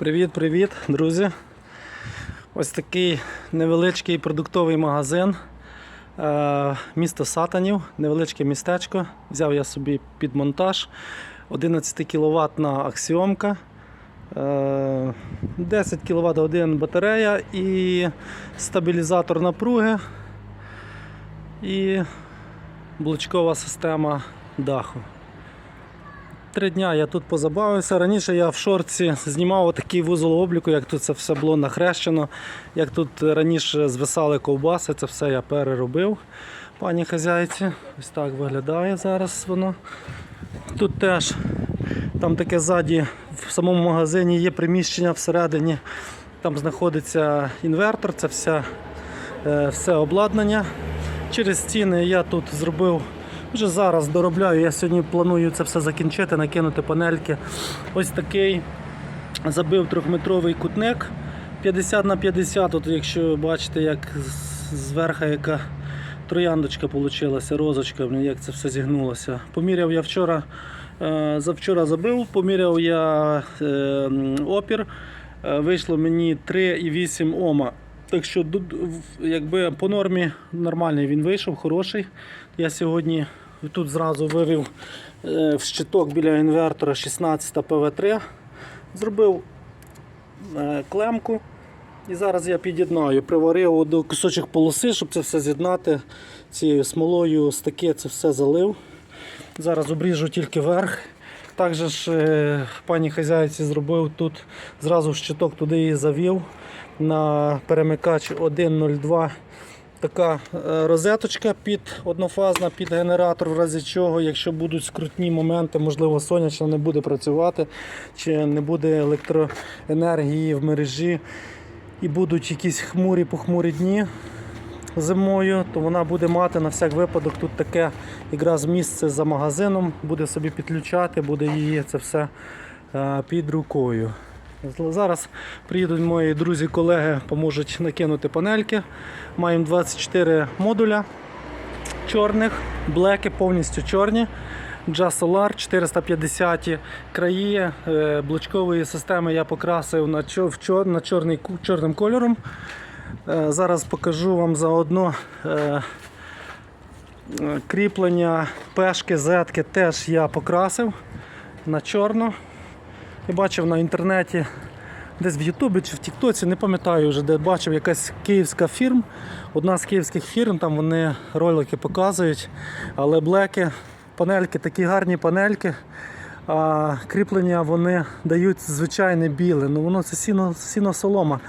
Привіт-привіт, друзі. Ось такий невеличкий продуктовий магазин. Е, Місто Сатанів, невеличке містечко. Взяв я собі під монтаж. 11 кВт аксіомка. е, 10 кВт годин батарея і стабілізатор напруги. І блочкова система даху. Три дня я тут позабавився. Раніше я в шорці знімав такий вузол обліку, як тут це все було нахрещено. Як тут раніше звисали ковбаси, це все я переробив пані хазяйці. Ось так виглядає зараз воно. Тут теж там таке ззаді в самому магазині є приміщення всередині. Там знаходиться інвертор, це все, е, все обладнання. Через стіни я тут зробив вже зараз доробляю. Я сьогодні планую це все закінчити, накинути панельки. Ось такий забив трьохметровий кутник 50 на 50. От якщо бачите, як зверху яка трояндочка вийшла, розочка, як це все зігнулося. Поміряв я вчора, е, завчора забив, поміряв я е, опір. Е, Вийшло мені 3,8 Ома. Так що якби по нормі нормальний він вийшов, хороший. Я сьогодні тут зразу вивів е, в щиток біля інвертора 16 ПВ3. Зробив е, клемку. І зараз я під'єднаю, приварив до кусочок полоси, щоб це все з'єднати цією смолою, стаки це все залив. Зараз обріжу тільки верх. Також ж е, пані хазяйці зробив тут, зразу щиток туди її завів на перемикач 1.02. Така е, розеточка під однофазна під генератор, в разі чого, якщо будуть скрутні моменти, можливо, сонячна не буде працювати, чи не буде електроенергії в мережі, і будуть якісь хмурі похмурі дні зимою, то вона буде мати на всяк випадок тут таке якраз місце за магазином, буде собі підключати, буде її це все е, під рукою. Зараз приїдуть мої друзі-колеги, поможуть накинути панельки. Маємо 24 модуля чорних, блеки повністю чорні. Jazz Solar 450 краї е, блочкової системи я покрасив на, чор, на чорний, чорним кольором. Е, Зараз покажу вам заодно е, кріплення пешки, зетки теж я покрасив на чорно. Я бачив на інтернеті, десь в Ютубі чи в Тіктоці, не пам'ятаю вже, де бачив якась київська фірм. Одна з київських фірм, там вони ролики показують, але блеки, панельки, такі гарні панельки. А кріплення вони дають звичайне біле. Ну воно це сіно, сіно солома.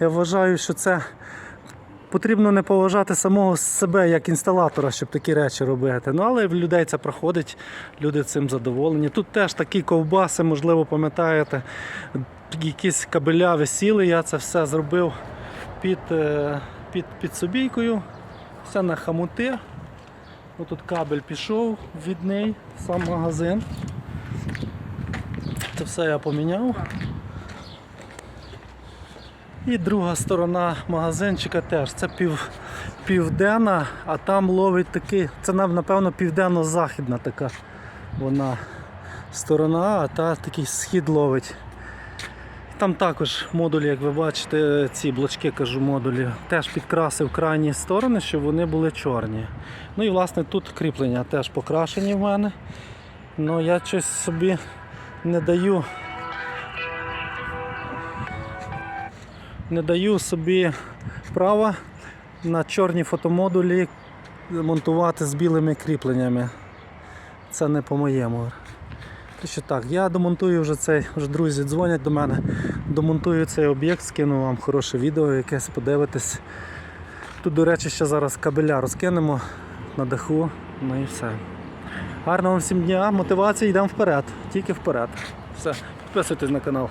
Я вважаю, що це потрібно не поважати самого себе як інсталатора, щоб такі речі робити. Ну але в людей це проходить, люди цим задоволені. Тут теж такі ковбаси, можливо, пам'ятаєте, якісь кабеля висіли. Я це все зробив під, е, під, під собійкою. Все на хамути. Тут кабель пішов від неї, сам магазин. Це все я поміняв. І друга сторона магазинчика теж. Це пів, південна, а там ловить такий, це нам, напевно південно-західна така вона сторона, а та такий схід ловить. Там також модулі, як ви бачите, ці блочки кажу модулі, теж підкрасив крайні сторони, щоб вони були чорні. Ну і власне тут кріплення теж покрашені в мене. Ну я щось собі не даю. Не даю собі права на чорні фотомодулі монтувати з білими кріпленнями. Це не по-моєму. Що так, я домонтую вже цей, вже друзі дзвонять до мене, домонтую цей об'єкт, скину вам хороше відео, якесь подивитись. Тут, до речі, ще зараз кабеля розкинемо на даху, ну і все. Гарного вам всім дня, мотивації, йдемо вперед, тільки вперед. Все, підписуйтесь на канал.